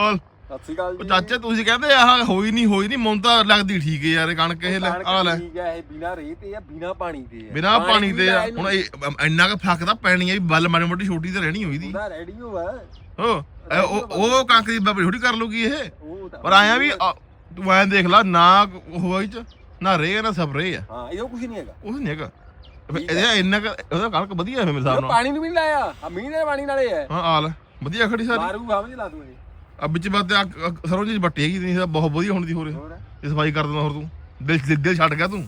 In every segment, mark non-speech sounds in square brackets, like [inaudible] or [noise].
ਅਕਾਲ ਸਤਿ ਸ਼੍ਰੀ ਅਕਾਲ ਉਹ ਜੀ। ਚਾਚੇ ਤੁਸੀਂ ਕਹਿੰਦੇ ਆਹ ਹੋਈ ਨਹੀਂ ਹੋਈ ਨਹੀਂ ਮੈਨੂੰ ਤਾਂ ਲੱਗਦੀ ਠੀਕ ਹੈ ਯਾਰ ਇਹ ਕਣਕ ਇਹ ਲੈ ਆ ਲੈ। ਠੀਕ ਹੈ ਇਹ ਬਿਨਾ ਰੇਹ ਤੇ ਆ ਬਿਨਾ ਪਾਣੀ ਤੇ ਆ। ਬਿਨਾ ਪਾਣੀ ਤੇ ਆ। ਲਾਇਆ ਹੁਣ ਇਹ ਇੰਨਾ ਕੁ ਫੱਕ ਤਾਂ ਪੈਣੀ ਆ ਵੀ ਬੱਲ ਮਾੜੀ ਮੋਟੀ ਛੋਟੀ ਤਾਂ ਰਹਿਣੀ ਹੋਈ ਦੀ ਉਹਦਾ ਰੈਡੀ ਹੋਵਾ ਹੋ ਇਹ ਉਹ ਉਹ ਕਣਕ ਦੀ ਬੱਬੀ ਛੋਟੀ ਕਰ ਲੂਗੀ ਇਹ। ਉਹ ਤਾਂ ਪਰ ਆਇਆ ਵੀ ਆ, ਤੂੰ ਐਂ ਦੇਖ ਲੈ ਨਾ ਹੋਈ ਚ ਨਾ ਰੇ ਨਾ ਸਪਰੇ ਆ। ਹਾਂ ਇਹੋ ਕੁਝ ਨਹੀਂ ਹੈਗਾ। ਕੁਝ ਨਹੀਂ ਹੈਗਾ। ਇਹਦਾ ਇੰਨਾ ਕੁ- ਉਹਦਾ ਕਣਕ ਵਧੀਆ ਹੈ ਮੇਰੇ ਹਿਸਾਬ ਉਹ ਨਾਲ। ਪਾਣੀ ਨੂੰ ਵੀ ਨਹੀਂ ਲਾਇਆ ਆ ਮੀਂਹ ਦੇ ਪਾਣੀ ਨਾਲੇ ਹੈ। ਹਾਂ ਆ ਲੈ ਵਧੀਆ ਖੜੀ ਸਾਰੀ। ਮਾਰੂ ਸਮਝ ਲਾ ਤੂੰ ਇਹ। ਆ ਵਿੱਚ ਬਾਤ ਸਰੋਂ ਜੀ ਬੱਟੀ ਹੈਗੀ ਨਹੀਂ ਬਹੁਤ ਵਧੀਆ ਹੁੰਦੀ ਹੋ? ਰਹੀ ਇਹ ਸਫ਼ਾਈ ਕਰ ਦਿੰਦਾ ਹੋਰ ਤੂੰ। ਦਿਲ ਦਿਲ- ਛੱਡ ਗਿਆ ਤੂੰ?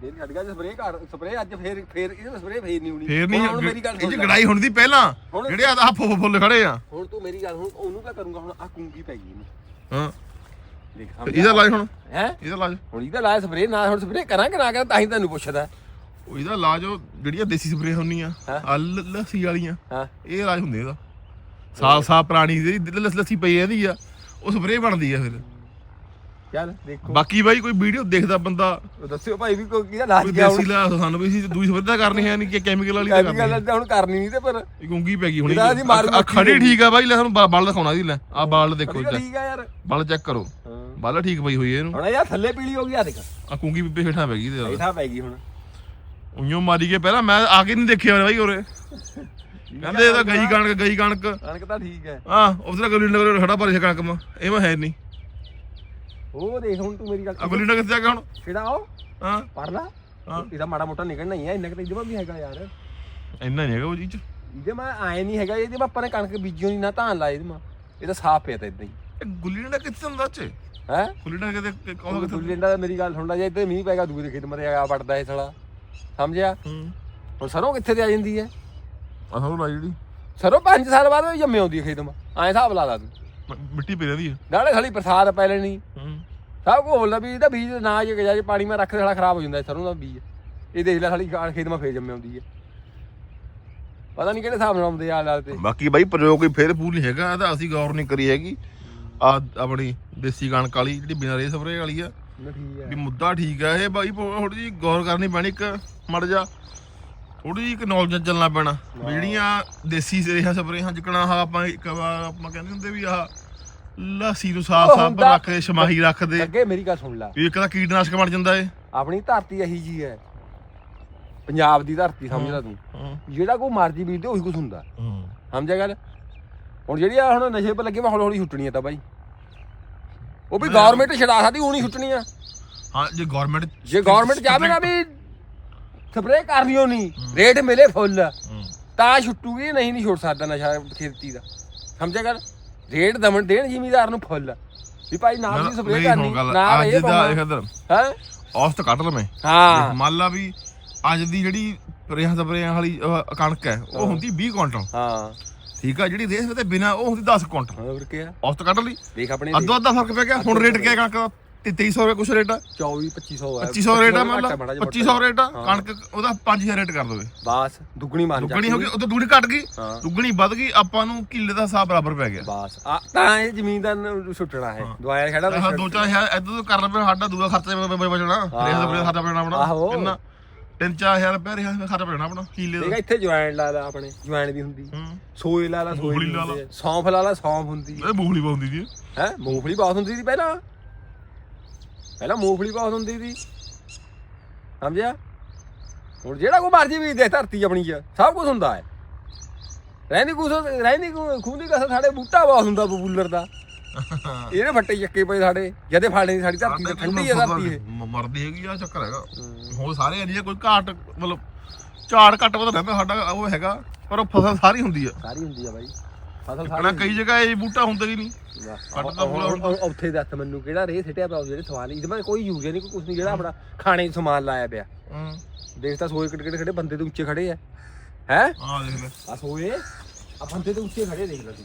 ਦਿਲ ਛੱਡ ਗਿਆ ਸਪਰੇ ਕਰ ਅੱਜ ਫੇਰ ਫੇਰ ਇਹ ਸਪਰੇ ਫੇਰ ਨਹੀਂ ਹੋਣੀ। ਫੇਰ ਨਹੀਂ ਹੁਣ ਮੇਰੀ ਗੱਲ ਇਹ ਚ। ਗੜਾਈ ਹੁੰਦੀ ਪਹਿਲਾਂ। ਹੁਣ- ਜਿਹੜੇ ਆ ਫੁੱਲ ਫੁੱਲ ਖੜੇ ਆ। ਹੁਣ ਤੂੰ ਮੇਰੀ ਗੱਲ ਹੁਣ ਉਹਨੂੰ ਕਿਆ ਕਰੂੰਗਾ ਹੁਣ? ਆ ਕੁੰਗੀ ਪੈ ਗਈ ਇਹਨੂੰ। ਹਾਂ। ਇਹਦਾ ਇਲਾਜ ਹੁਣ? ਹੈ? ਇਹਦਾ ਇਲਾਜ ਹੁਣ ਇਹਦਾ ਲਾਇਆ ਸਪਰੇ ਨਾ ਹੁਣ ਸਪਰੇ ਕਰਾਂਗੇ ਨਾ ਕਰਾਂ ਤਾਂ ਹੀ ਤੈਨੂੰ ਪੁੱਛਦਾ। ਉਹ ਇਹਦਾ ਉਹ ਜਿਹੜੀਆਂ ਦੇਸੀ ਸਪਰੇਅ ਹੁੰਦੀਆਂ। ਆ ਲੱਸੀ ਵਾਲੀਆਂ ਇਹ ਇਲਾਜ ਹੁੰਦੇ ਇਹਦਾ। ਸਾਲ ਸਾਲ ਪੁਰਾਣੀ ਜਿਹੜੀ ਲੱਸ- ਲੱਸੀ ਪਈ ਇਹਦੀ ਆ ਉਹ ਸਪਰੇਅ ਬਣਦੀ ਆ ਫਿਰ। ਚੱਲ ਦੇਖੋ। ਬਾਕੀ ਬਾਈ ਕੋਈ ਵੀਡੀਓ ਦੇਖਦਾ ਬੰਦਾ ਦੱਸਿਓ ਭਾਈ ਵੀ ਕੋਈ ਕਿਹਦਾ ਲਾਜ ਕੋਈ ਗਿਆ ਦੇਸੀ ਲਾ ਸਾਨੂੰ ਵੀ ਸੀ ਦੂਜੀ ਸਪਰੇਅ ਤਾਂ ਕਰਨੀ ਹੈ ਨਹੀਂ ਕਿ ਕੈਮੀਕਲ ਵਾਲੀ ਤਾਂ ਕਰਨੀ ਗੱਲ ਆ, ਹੁਣ ਕਰਨੀ ਨਹੀਂ ਤੇ ਪਰ ਇਹ ਗੁੰਗੀ ਪੈ ਗਈ ਹੁਣੀ। ਇਹਦਾ ਅਸੀਂ ਮਾਰੂ ਆ ਖੜੀ ਠੀਕ ਆ ਬਾਈ ਲੈ ਸਾਨੂੰ ਬਾ- ਬਾਲ ਦਿਖਾਉਣਾ ਦੀ ਲੈ। ਆ ਬਾਲ ਦੇਖੋ ਠੀਕ ਆ, ਠੀਕ ਆ ਯਾਰ। ਬਾਲ ਚੈੱਕ ਕਰੋ। ਹਾਂ। ਬਾਲ ਠੀਕ ਪਈ ਹੋਈ ਹੈ ਇਹਨੂੰ। ਹੁਣ ਯਾਰ ਥੱਲੇ ਪੀਲੀ ਹੋ ਗਈ ਆ ਦੇਖ। ਆ ਕੁੰਗੀ ਪਿੱਪੇ ਹੇਠਾਂ ਪੈ ਗਈ ਤੇ ਬੈਠਾ ਪੈ ਗਈ ਹੁਣ। ਉਈਓ ਮਾਰੀ ਕੇ ਪਹਿਲਾਂ ਮੈਂ ਆ ਕੇ ਨਹੀਂ ਦੇਖਿਆ ਬਾਈ ਉਰੇ। ਕਹਿੰਦੇ ਇਹ ਤਾਂ ਗਈ ਕਣਕ ਗਈ ਕਣਕ। ਕਣਕ ਤਾਂ ਠੀਕ ਹੈ। ਹਾਂ ਉਧਰ ਗਲੀ ਨਗਰ ਖੜਾ ਪਰ ਕਣਕ ਮਾ ਇਹ ਮੈਂ ਹੈ ਨਹੀਂ। ਉਹ ਦੇਖ ਹੁਣ ਤੂੰ ਮੇਰੀ ਗੱਲ ਆ ਗਲੀ ਨਗਰ ਕਿੱਥੇ ਆ ਗਿਆ ਹੁਣ। ਕਿਹੜਾ ਉਹ? ਹਾਂ। ਪੜ ਲਾ। ਹਾਂ। ਇਹਦਾ ਮਾੜਾ ਮੋਟਾ ਨਿਕਲਣਾ ਹੀ ਹੈ ਇੰਨਾ ਕਿ ਇਹਦੇ ਵੀ ਹੈਗਾ ਯਾਰ। ਇੰਨਾ ਨਹੀਂ ਹੈਗਾ ਉਹ ਚੀਜ਼ ਇਹਦੇ ਮੈਂ ਆਏ ਨਹੀਂ ਹੈਗਾ ਇਹਦੇ ਆਪਾਂ ਨੇ ਕਣਕ ਬੀਜਿਓ ਨਹੀਂ ਨਾ ਧਾਨ ਲਾਏ ਇਹਦੇ ਮੈਂ। ਇਹ ਤਾਂ ਸਾਫ਼ ਪਿਆ ਤਾਂ ਇਦਾਂ ਹੀ। ਇਹ ਗੁੱਲੀ ਡੰਡਾ ਕਿੱਥੇ ਹੁੰਦਾ ਚ ਹੈ? ਗੁੱਲੀ ਡੰਡਾ ਕਿਤੇ ਕੌਣ ਕਿੱਥੇ ਦੁੱਲੇ ਦਾ ਮੇਰੀ ਗੱਲ ਸੁਣਦਾ ਜੇ ਇੱਥੇ ਮੀਂਹ ਪੈਗਾ ਦੂਏ ਦੇ ਖੇਤ ਮਰੇ ਆ ਵੜਦਾ ਇਹ ਸਾਲਾ। ਸਮਝਿਆ? ਹੂੰ। ਹੁਣ ਸਰੋਂ ਕਿੱਥੇ ਤੇ ਆ ਜਾਂਦੀ ਹੈ? ਆ ਸਭ ਲਾਈ ਜਿਹੜੀ। ਸਰੋਂ 5 ਸਾਲ ਬਾਅਦ ਵੀ ਜੰਮੇ ਆਉਂਦੀ ਹੈ ਖੇਤ ਮਾ। ਐਂ ਹਿਸਾਬ ਲਾ ਲਾ ਤੂੰ। ਮ- ਮਿੱਟੀ ਪਈ ਰਹਦੀ ਹੈ ਨਾਲੇ ਖਾਲੀ ਬਰਸਾਤ ਪੈ ਲੈਣੀ। ਹੂੰ। ਸਭ ਕੁਝ ਬੋਲਦਾ ਵੀ ਇਹਦਾ ਬੀਜ ਨਾ ਜੇ ਗਿਆ ਜੇ ਪਾਣੀ ਮੈਂ ਰੱਖ ਸਾਲਾ ਖਰਾਬ ਹੋ ਜਾਂਦਾ ਸਰੋਂ ਦਾ ਬੀਜ। ਇਹ ਦੇਖ ਲੈ ਸਾਲੀ ਗਾਲ ਖੇਤ ਮਾ ਫੇਰ ਜੰਮੇ ਆਉਂਦੀ ਹੈ ਪਤਾ ਨਹੀਂ ਕਿਹੜੇ ਹਿਸਾਬ ਨਾਲ ਆਉਂਦੇ ਆ ਲਾਲ ਤੇ। ਬਾਕੀ ਬਾਈ ਪ੍ਰਯੋਗ ਕੋਈ ਫੇਰ ਫੂਲ ਨਹੀਂ ਹੈਗਾ ਇਹਦਾ ਅਸੀਂ ਗੌਰ ਨਹੀਂ ਕਰੀ ਹੈਗੀ। ਆ ਆਪਣੀ ਦੇਸੀ ਕਣਕ ਵਾਲੀ ਜਿਹੜੀ ਬਿਨਾਂ ਰੇ ਸਪਰੇ ਵਾਲੀ ਆ। ਹੈ ਵੀ ਮੁੱਦਾ ਠੀਕ ਆ ਇਹ ਬਾਈ ਥੋੜੀ ਜੀ ਗੌਰ ਕਰਨੀ ਪੈਣੀ ਇੱਕ ਮੜ ਜਾ। ਥੋੜੀ ਜੀ ਇੱਕ ਨੌਲੇਜ ਚੱਲਣਾ ਪੈਣਾ। ਜਿਹੜੀਆਂ ਦੇਸੀ ਰੇਹਾਂ ਸਪਰੇਹਾਂ ਜਿਕਣਾ ਆਹ ਆਪਾਂ ਇੱਕ ਵਾਰ ਆਪਾਂ ਕਹਿੰਦੇ ਹੁੰਦੇ ਵੀ ਆਹ ਲੱਸੀ ਨੂੰ ਸਾਫ਼ ਉਹ ਸਾਫ਼ ਹੁੰਦਾ- ਰੱਖਦੇ ਸ਼ਮਾਹੀ ਰੱਖਦੇ ਅੱਗੇ ਮੇਰੀ ਗੱਲ ਸੁਣ ਲੈ। ਵੀ ਇੱਕ ਤਾਂ ਕੀਟਨਾਸ਼ਕ ਬਣ ਜਾਂਦਾ ਏ ਆਪਣੀ ਧਰਤੀ ਇਹੀ ਜੀ ਹੈ। ਪੰਜਾਬ ਦੀ ਧਰਤੀ ਸਮਝ ਲੈ ਤੂੰ। ਜਿਹੜਾ ਕੋਈ ਮਰਜ਼ੀ ਬੀਜਦੇ ਉਹੀ ਕੁਝ ਹੁੰਦਾ। ਸਮਝਿਆ ਗੱਲ? ਹੁਣ ਜਿਹੜੀ ਆ ਹੁਣ ਨਸ਼ੇ 'ਤੇ ਲੱਗੇ ਵਾ ਹੌਲੀ ਹੌਲੀ ਛੁੱਟਣੀ ਆ ਤਾਂ ਬਾਈ। ਉਹ ਵੀ ਗਵਰਨਮੈਂਟ ਛਡਾ ਸਕਦੀ ਉਹ ਨਹੀਂ ਛੁੱਟਣੀ ਆ ਹਾਂ ਜੇ ਗਵਰਨਮੈਂਟ ਜੇ ਗਵਰਨਮੈਂਟ ਚਾਹਵੇ ਨਾ ਵੀ ਸਪਰੇਅ ਕਰਨੀ ਓ ਨਹੀਂ ਰੇਟ ਮਿਲੇ ਫੁੱਲ। ਤਾਂ ਛੁੱਟੂਗੀ ਨਹੀਂ ਨਹੀਂ ਛੁੱਟ ਸਕਦਾ ਨਸ਼ਾ ਖੇਤੀ ਦਾ। ਸਮਝਿਆ ਗੱਲ? ਰੇਟ ਦਮਣ ਦੇਣ ਜ਼ਿਮੀਦਾਰ ਨੂੰ ਫੁੱਲ। ਵੀ ਭਾਈ ਨਾ ਵੀ ਸਪਰੇਅ ਕਰਨੀ। ਨਾ ਅੱਜ ਇਹ ਦਾ ਇਧਰ ਹੈ? ਔਸਤ ਕੱਢ ਲਵੇਂ ਹਾਂ। ਮੰਨ ਲਾ ਵੀ ਅੱਜ ਦੀ ਜਿਹੜੀ ਰੇਹਾਂ ਸਪਰੇਹਾਂ ਵਾਲੀ ਕਣਕ ਹੈ ਉਹ ਹੁੰਦੀ 20 ਕੁਇੰਟਲ। ਹਾਂ। ਠੀਕ ਆ ਜਿਹੜੀ ਰੇਹ ਤੇ ਬਿਨਾ ਉਹ ਹੁੰਦੀ 10 ਕੁਇੰਟਲ। ਹੋਰ ਕੀ ਆ? ਔਸਤ ਕੱਢ ਲਈ। ਦੇਖ ਆਪਣੇ ਅੱਧੋ ਅੱਧਾ ਫ਼ਰਕ ਪੈ ਗਿਆ ਹੁਣ ਰੇਟ ਕਿਆ ਕਣਕ ਦਾ? 2300 ਰੁਪਏ ਕੁਛ ਰੇਟ ਆ। 24 2500 ਹੈ 2500 ਰੇਟ ਆ ਜਿਹਾ 2500 ਰੇਟ ਆ ਹਾਂ। ਕਣਕ ਉਹਦਾ 5000 ਰੇਟ ਕਰ ਦੋਵੇ ਬਸ ਦੁੱਗਣੀ ਮੰਨ ਜਾ। ਦੁੱਗਣੀ ਹੋ ਗਈ ਉਹ ਤਾਂ ਦੁੱਗਣੀ ਘਟ ਗਈ। ਹਾਂ। ਦੁੱਗਣੀ ਵੱਧ ਗਈ ਆਪਾਂ ਨੂੰ ਕਿੱਲੇ ਦਾ ਹਿਸਾਬ ਬਰਾਬਰ ਪੈ ਗਿਆ। ਬਸ ਆ ਤਾਂ ਇਹ ਜ਼ਮੀਨ ਦਾ ਨ- ਸੁੱਟਣਾ ਹੈ। ਦਵਾਇਆ ਖੜਾ ਆਹ ਦੋ ਚਾਰ ਹਜ਼ਾਰ ਇਦਾਂ ਤੋਂ ਕਰ ਲਵੇ ਸਾਡਾ ਦੂਆ ਖਰਚਾ ਬਚਣਾ ਸਪਰੇ ਦਾ ਖਰਚਾ ਬਚਣਾ ਆਪਣਾ। ਕਿੰਨਾ? 3-4000 ਰੁਪਏ ਰੇਹ ਦਾ ਖਰਚਾ ਬਚਣਾ ਆਪਣਾ ਕਿੱਲੇ ਦਾ। ਇੱਥੇ ਜੁਆਇਨ ਲਾ ਲਾ ਆਪਣੇ ਜੁਆਇਨ ਵੀ ਹੁੰਦੀ। ਹੂੰ। ਸੋਏ ਲਾ ਲਾ ਸੋਏ ਹੈ। ਸੌਂਫ ਲਾ ਲਾ ਸੌਂਫ ਹੁੰਦੀ ਇਹ ਮੂੰਗਲੀ ਪਾਉਂਦੀ ਜੀ ਹੈ? ਮੂੰਗਫਲੀ ਬਹੁਤ ਹੁੰਦੀ ਸੀ ਪਹਿਲਾਂ। ਪਹਿਲਾਂ ਮੂੰਗਫਲੀ ਬਹੁਤ ਹੁੰਦੀ ਸੀ। ਸਮਝਿਆ? ਹੁਣ ਜਿਹੜਾ ਕੋ ਮਰਜ਼ੀ ਵੀ ਦੇ ਧਰਤੀ ਆਪਣੀ ਚ ਸਭ ਕੁਝ ਹੁੰਦਾ ਹੈ। ਰਹਿੰਦੀ ਕੁਛ ਰਹਿੰਦੀ ਖੂੰਦੀ ਕਸ ਸਾਡੇ ਬੂਟਾ ਬਹੁਤ ਹੁੰਦਾ ਬਬੂਲਰ ਦਾ। [laughs] ਇਹਨੇ ਫੱਟੇ ਚੱਕੇ ਪਏ ਸਾਡੇ ਜਦੇ ਫਾੜੇ ਸਾਡੀ ਧਰਤੀ ਤੇ ਠੰਡੀ ਹੈ ਧਰਤੀ ਇਹ ਮਰਦੀ ਹੈਗੀ ਆ ਚੱਕਰ ਹੈਗਾ। ਹੋਰ ਸਾਰੇ ਏਰੀਆ ਕੋਈ ਘਾਟ ਮਤਲਬ ਝਾੜ ਘੱਟ ਵੱਧ ਰਹਿੰਦਾ ਸਾਡਾ ਉਹ ਹੈਗਾ ਪਰ ਉਹ ਫਸਲ ਸਾਰੀ ਹੁੰਦੀ ਆ। ਸਾਰੀ ਹੁੰਦੀ ਆ ਬਾਈ। ਫਸਲ ਸਾਰੀ ਕਈ ਜਗ੍ਹਾ ਇਹ ਬੂਟਾ ਹੁੰਦਾ ਹੀ ਨਹੀਂ। ਕੱਟ ਤਾਂ ਉੱਥੇ ਦੱਸ ਮੈਨੂੰ ਕਿਹੜਾ ਰੇ ਸਿੱਟਿਆ ਪਿਆ ਉਹ ਜਿਹੜੇ ਸਵਾਲ ਇਹਦੇ ਮੈਂ ਕੋਈ ਯੂਜ਼ ਨਹੀਂ ਕੋਈ ਕੁਝ ਨਹੀਂ ਜਿਹੜਾ ਆਪਣਾ ਖਾਣੇ 'ਚ ਸਮਾਨ ਲਾਇਆ ਪਿਆ। ਹਾਂ। ਦੇਖ ਤਾਂ ਸੋਏ ਕਿਹੜੇ ਖੜੇ ਬੰਦੇ ਤੇ ਉੱਚੇ ਖੜੇ ਆ। ਹੈ? ਆ ਦੇਖ ਲੈ। ਆ ਸੋਏ ਆ ਬੰਦੇ ਤੇ ਉੱਚੇ ਖੜੇ ਦੇਖ ਲੈ ਤੂੰ।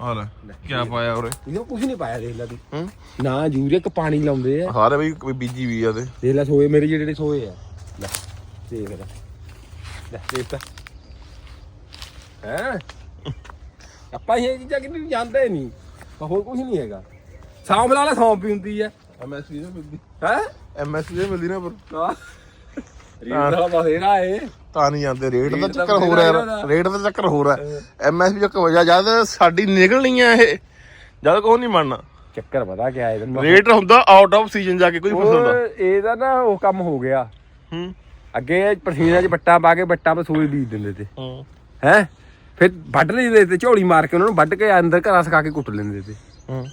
ਆ ਲੈ ਕੀ ਪਾਇਆ ਉਰੇ? ਇਹਦੇ ਕੁਝ ਨਹੀਂ ਪਾਇਆ ਦੇਖ ਲੈ ਤੂੰ। ਹੂੰ। ਨਾ ਯੂਰੀਆ ਕ ਪਾਣੀ ਲਾਉਂਦੇ ਆ। ਸਾਰੇ ਕੋਈ ਬੀਜੀ ਵੀ ਆ ਤੇ ਦੇਖ ਲੈ ਸੋਏ ਮੇਰੇ ਜਿਹੜੇ ਸੋਏ ਆ। ਲੈ ਦੇਖ ਲੈ। ਲੈ ਦੇਖ ਤਾਂ ਹੈ? ਆਪਾਂ ਇਹ ਚੀਜ਼ਾਂ ਕਿਤੇ ਜਾਂਦੇ ਨਹੀਂ। ਪਰ ਹੋਰ ਕੁਝ ਨਹੀਂ ਹੈਗਾ। ਸੌਂਫ ਲਾ ਲੈ ਸੌਂਫ ਵੀ ਹੁੰਦੀ ਹੈ। ਐਮਐਸਪੀ ਦੇ ਮਿਲਦੀ। ਹੈ? ਐਮਐਸਪੀ ਦੇ ਮਿਲਦੀ ਨਾ ਪਰ ਰੀਲ ਦਾ ਬਥੇਰਾ ਏ ਤਾਂ ਨਹੀਂ ਜਾਂਦੇ ਰੇਟ ਦਾ ਰੇਟ ਚੱਕਰ ਹੋ। ਰਿਹਾ। ਰੇਟ ਦਾ ਚੱਕਰ ਹੋ। ਰਿਹਾ ਐਮਐਸਪੀ ਚੱਕਰ ਹੋ ਜਾ ਜਦ ਸਾਡੀ ਨਿਕਲਣੀ ਆ ਇਹ ਜਦ ਕੋਈ ਨਹੀਂ ਮੰਨਣਾ। ਚੱਕਰ ਪਤਾ ਕਿਆ ਇਹਦਾ ਰੇਟ ਹੁੰਦਾ ਆਊਟ ਆਫ ਸੀਜ਼ਨ ਜਾ ਕੇ ਕੋਈ ਫਸਲ ਦਾ ਇਹਦਾ ਨਾ ਉਹ ਕੰਮ ਹੋ ਗਿਆ। ਹੂੰ। ਅੱਗੇ ਪਸੀਨੇ 'ਚ ਬੱਟਾ ਪਾ ਕੇ ਬੱਟਾ ਸੂਈ ਬੀਜ ਦਿੰਦੇ ਤੇ। ਹੂੰ। ਹੈ? ਫਿਰ ਵੱਢ ਲੈਂਦੇ ਤੇ ਝੋਲੀ ਮਾਰ ਕੇ ਉਹਨਾਂ ਨੂੰ ਵੱਢ ਕੇ ਅੰਦਰ ਘਰਾਂ ਸਕਾ ਕੇ ਕੁੱਟ ਲੈਂਦੇ ਤੇ। ਹੂੰ।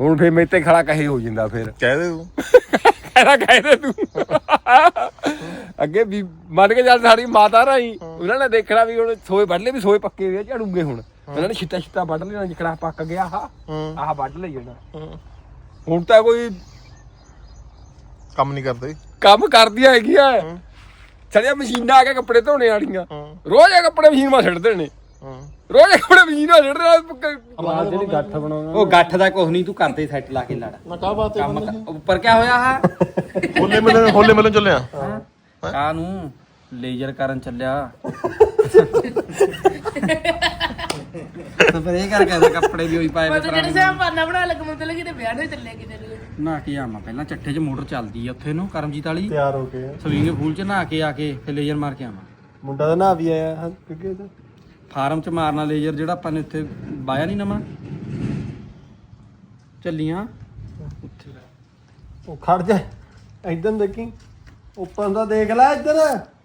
ਹੁਣ ਫਿਰ ਮੇਤੇ ਖੜਾ ਕਹੇ ਹੋ ਜਾਂਦਾ ਫਿਰ। ਕਹਿ ਦੇ ਤੂੰ। ਕਹਿੰਦਾ ਕਹਿੰਦੇ ਤੂੰ। ਅੱਗੇ ਵੀ ਮੰਨ ਕੇ ਚੱਲ ਸਾਡੀ ਮਾਤਾ ਰਾਈ ਉਹਨਾਂ ਨੇ ਦੇਖਣਾ ਵੀ ਹੁਣ ਸੋਏ ਵੱਢ ਲਏ ਵੀ ਸੋਏ ਪੱਕੇ ਹੋਏ ਆ, ਝੜੂਗੇ ਹੁਣ। ਉਹਨਾਂ ਨੇ ਛਿੱਟਾ ਛਿੱਟਾ ਵੱਢ ਲੈਣਾ ਜਿਕੜਾ ਪੱਕ ਗਿਆ ਆਹ ਹੂੰ। ਆਹ ਵੱਢ ਲਈ ਜਾਣਾ ਹੂੰ। ਹੁਣ ਤਾਂ ਕੋਈ ਕੰਮ ਨਹੀਂ ਕਰਦੇ। ਕੰਮ ਕਰਦੀਆਂ ਹੈਗੀਆਂ। ਛੜਿਆ ਮਸ਼ੀਨਾਂ ਆ ਕੇ ਕੱਪੜੇ ਧੋਣੇ ਵਾਲੀਆਂ। ਹੂੰ। ਰੋਜ਼ ਇਹ ਕੱਪੜੇ ਮਸ਼ੀਨ 'ਮਾ ਛੱਡ ਦੇਣੇ ਹੂੰ। ਰੋਜ਼ ਇਹ ਕੱਪੜੇ ਮਸ਼ੀਨ 'ਮਾ ਛੱਡ ਦੇਣੇ ਜਿਹੜੀ ਗੱਠ ਬਣਾਉਣਾ ਉਹ ਗੱਠ ਦਾ ਕੁਝ ਨਹੀਂ ਤੂੰ ਕਰਦੇ ਸੈੱਟ ਲਾ ਕੇ ਲੜ। ਨਾ ਕਾ ਬਾਤ ਕੰਮ ਉੱਪਰ ਕਿਆ ਹੋਇਆ ਆ ਹੋਲੇ ਮਿਲਣ ਹੋਲੇ ਮਿਲਣ ਚੱਲਿਆ। ਕਾ ਨੂੰ ਲੇਜ਼ਰ ਕਰਨ ਚੱਲਿਆ। ਸਪਰੇ ਕਰ ਕੇ ਕੱਪੜੇ ਵੀ ਹੋਈ ਪਾਏ ਵੇ ਮਤਲਬ ਜਿਹੜੇ ਬਣਾ ਲੱਗ ਮਤਲਬ ਕਿ ਤੇ ਵਿਆਹ ਨੂੰ ਹੀ ਚੱਲੇ ਕਿਤੇ। ਨੂੰ ਨਾ ਕੇ ਆਵਾਂ। ਪਹਿਲਾਂ ਚੱਠੇ 'ਚ ਮੋਟਰ ਚੱਲਦੀ ਆ ਉੱਥੇ ਨੂੰ ਕਰਮਜੀਤ ਵਾਲੀ। ਤਿਆਰ ਹੋ ਕੇ। ਸਵਿੰਗ ਪੂਲ 'ਚ ਨਹਾ ਕੇ ਆ ਕੇ ਫਿਰ ਲੇਜ਼ਰ ਮਾਰ ਕੇ ਆਵਾਂ। ਮੁੰਡਾ ਤਾਂ ਨਾ ਵੀ ਆਇਆ ਹਾਂ ਕਿਉਂਕਿ ਇਹ ਤਾਂ? ਫਾਰਮ 'ਚ ਮਾਰਨਾ ਲੇਜ਼ਰ ਜਿਹੜਾ ਆਪਾਂ ਨੇ ਉੱਥੇ ਬਾਇਆ ਨਹੀਂ ਨਵਾਂ। ਚੱਲੀਆਂ। ਉਹ ਖੜ ਜਾ। ਇਦਾਂ ਦੇਖੀ। ਉੱਪਰ ਦਾ ਦੇਖ ਲੈ ਇੱਧਰ।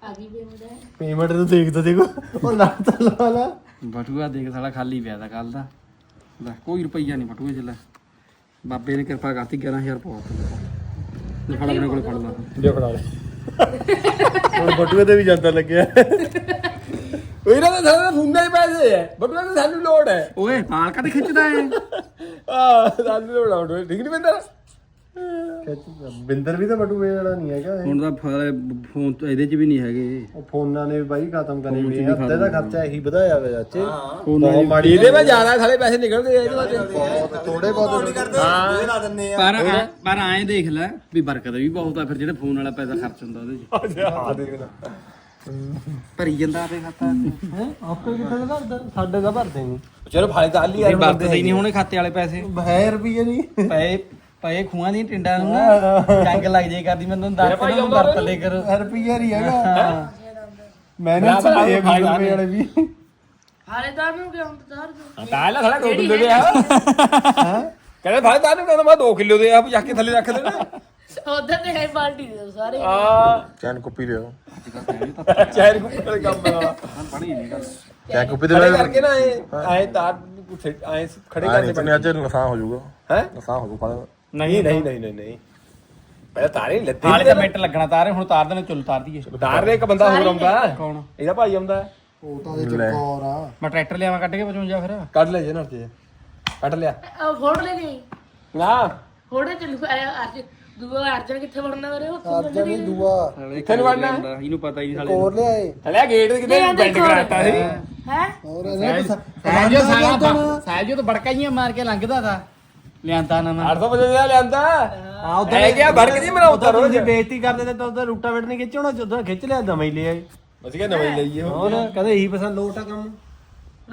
ਆ ਗਈ ਮੁੰਡਾ ਪੇਮੈਂਟ ਨੂੰ ਦੇਖਦਾ ਦੇਖੋ। ਉਹ ਨਾ ਤਾਂ ਲਾ ਲਾ। ਬਟੂਆ ਦੇਖ ਸਾਲਾ ਖਾਲੀ ਪਿਆ ਦਾ ਕੱਲ ਦਾ। ਲੈ ਕੋਈ ਰੁਪਈਆ ਨਹੀਂ ਬਟੂਏ 'ਚ ਲੈ। ਬਾਬੇ ਨੇ ਕਿਰਪਾ ਕਰਤੀ 11000 ਪਾਉ ਲੈ ਫੜ ਆਪਣੇ ਕੋਲ। ਫੜ ਲਾ। ਲਿਆ ਫੜਾ ਲੈ ਹੁਣ ਬਟੂਏ ਤੇ ਵੀ ਜਾਂਦਾ ਲੱਗਿਆ। ਉਹ ਇਹਨਾਂ ਦੇ ਸਾਰੇ ਫੁੰਨੇ ਹੀ ਪੈਸੇ ਹੈ ਬਟੂਆ ਤੇ ਸਾਨੂੰ ਲੋੜ ਹੈ। ਓਏ ਮਾਲ ਕਦੇ ਖਿੱਚਦਾ ਏ ਆ ਸਾਨੂੰ ਲੋੜ ਆ ਬਟੂਏ ਠੀਕ ਨਹੀਂ ਬੰਦਾ ਬਿੰਦਰ ਵੀ ਤਾਂ ਬਟੂਏ ਵਾਲਾ ਨਹੀਂ ਹੈਗਾ ਇਹ। ਹੁਣ ਤਾਂ ਫ- ਫੋਨ ਤੋਂ ਇਹਦੇ 'ਚ ਵੀ ਨਹੀਂ ਹੈਗੇ। ਉਹ ਫੋਨਾਂ ਨੇ ਵੀ ਬਾਈ ਖਤਮ ਕਰੇ ਵੀ ਆ। ਅੱਧੇ ਦਾ ਖਰਚਾ ਇਹੀ ਵਧਾਇਆ ਵਾ ਚਾਚੇ। ਫੋਨਾਂ ਬਹੁਤ ਮਾੜੀ ਇਹਦੇ ਵਿੱਚ ਜ਼ਿਆਦਾ ਸਾਰੇ ਪੈਸੇ ਨਿਕਲਦੇ ਆ ਇਹਦੇ ਵਿੱਚ। ਬਹੁਤ ਥੋੜੇ ਬਹੁਤ ਪਰ ਪਰ ਐਂ ਦੇਖ ਲੈ ਵੀ ਬਰਕਤ ਵੀ ਬਹੁਤ ਆ ਫਿਰ ਜਿਹੜੇ ਫੋਨ ਵਾਲਾ ਪੈਸਾ ਖਰਚ ਹੁੰਦਾ ਉਹਦੇ 'ਚ। ਆ ਦੇਖ ਲੈ। ਭਰੀ ਜਾਂਦਾ ਆਪੇ ਖਾਤਾ। ਹੈ? ਆਪੇ ਕਿੱਥੇ ਦਾ ਭਰਦਾ? ਸਾਡੇ ਦਾ ਭਰਦੇ ਨਹੀਂ। ਚਲੋ ਫਾਇਦਾ ਹਾਲੀ ਇਹ ਵਰਤਦੇ ਹੀ ਨਹੀਂ ਹੋਣੇ ਖਾਤੇ ਵਾਲੇ ਪੈਸੇ। ਹੈ ਰੁਪਈਏ ਨਹੀਂ। ਪਏ ਪਏ ਖੂਆਂ ਦੀਆਂ ਟਿੰਡਾਂ ਨੂੰ ਨਾ ਜੰਗ ਲੱਗ ਜੇ ਕਰਦੀ ਮੈਨੂੰ ਦੱਸ ਕੇ ਨਾ ਵਰਤ ਲੈ ਕਰ ਰੁਪਈਆ ਨਹੀਂ ਹੈਗਾ। ਮੈਨੇ ਚਲਾਏ ਗੂਗਲ ਵਾਲੇ ਵੀ। ਹਾਲੇ ਤਾਂ ਨੂੰ ਕਿ ਹੁਣ ਤਾਰ ਦੋ ਤਾਂ ਲੈ ਸਾਲਾ 2 ਕਿਲੋ ਦੇ ਆ। ਕਹਿੰਦੇ ਫਾਇਦਾ ਨਹੀਂ ਕਹਿੰਦਾ ਮੈਂ 2 ਕਿਲੋ ਦੇ ਆ ਜਾ ਕੇ ਥੱਲੇ ਰੱਖ ਦੇਣਾ। ਉਧਰ ਤੇ ਹੈ ਬਾਲਟੀ ਦੇ ਸਾਰੇ। ਆ ਚੈਨ ਕੁੱਪੀ ਲਿਓ ਚਾਰ ਕੁੱਤੇ ਕੰਮ ਵਾਲਾ ਪੜੀ ਨਹੀਂ ਗੱਲ ਚੈਨ ਕੁੱਪੀ ਦੇ ਕਰਕੇ ਨਾ ਇਹ ਆਏ ਤਾਰ ਆਏ ਖੜੇ ਕਰਨੇ ਨਹੀਂ ਅੱਜ ਨੁਕਸਾਨ ਹੋ ਜਾਊਗਾ। ਹੈ? ਨੁਕਸਾਨ ਹੋ ਜਾਊਗਾ ਨਹੀਂ ਨਹੀਂ ਨਹੀਂ। ਨਹੀਂ ਨਹੀਂ ਪਹਿਲਾਂ ਤਾਰੇ ਲੱਤੇ ਹਾਲੇ ਤਾਂ ਮਿੰਟ ਲੱਗਣਾ ਤਾਰੇ ਹੁਣ ਤਾਰ ਦੇਣੇ ਚੁੱਲ ਤਾਰ ਦਈਏ। ਤਾਰ ਦੇ ਇੱਕ ਬੰਦਾ ਹੋਰ ਆਉਂਦਾ। ਕੌਣ? ਇਹਦਾ ਭਾਈ ਆਉਂਦਾ। ਉਹ ਤਾਂ ਦੇ ਚੱਕਰ ਆ। ਮੈਂ ਟਰੈਕਟਰ ਲਿਆਵਾਂ ਕੱਢ ਕੇ 55 ਫਿਰ? ਕੱਢ ਲੈ ਜੇ ਨਾ ਤੇ ਕੱਢ ਲਿਆ। ਆ ਫੋੜ ਲੈ ਗਈ ਨਾ। ਫੋੜੇ ਚੱਲੂ ਅੱਜ ਦੂਆ ਅਰਜਨ ਕਿੱਥੇ ਵੜਨਾ ਮੇਰੇ ਉਹ ਅੱਜ ਨਹੀਂ ਦੂਆ। ਇੱਥੇ ਨੂੰ ਵੜਨਾ ਇਹਨੂੰ ਪਤਾ ਹੀ ਨਹੀਂ ਹੋਰ ਲਿਆਏ। ਹਲਿਆ ਗੇਟ ਕਿਤੇ ਬੈਂਡ ਕਰਾਤਾ ਸੀ? ਹੈ? ਹੋਰ ਇਹਨੇ ਸਾਜੋ ਸਾਲਾ ਸਾਜੋ ਤਾਂ ਬੜਕਾਈਆਂ ਮਾਰ ਕੇ ਲੰਘਦਾ ਤਾ। ਲਿਆਂਦਾ ਨਾ ਮੈਂ 800 ਵਜੇ ਦਾ ਲਿਆਂਦਾ। ਆ ਉਧਰ ਹੈ ਗਿਆ ਭੜਕ ਜੀ ਬਣਾਉਂਦਾ ਰੋਜ਼ ਤੁਸੀਂ ਬੇਇੱਜ਼ਤੀ ਕਰਦੇ ਤੇ ਤਾਂ ਉਧਰ ਰੂਟਾ ਵੇਟ ਨਹੀਂ ਖਿੱਚਣਾ ਜਦੋਂ ਖਿੱਚ ਲਿਆ ਨਵਾਂ ਹੀ ਲਿਆ ਅਸੀਂ ਕਿਹਾ ਨਵੇਂ ਲਈਏ ਹੋਰ ਕਹਿੰਦੇ ਇਹੀ ਪਸੰਦ ਲੋਟ ਆ ਕੰਮ?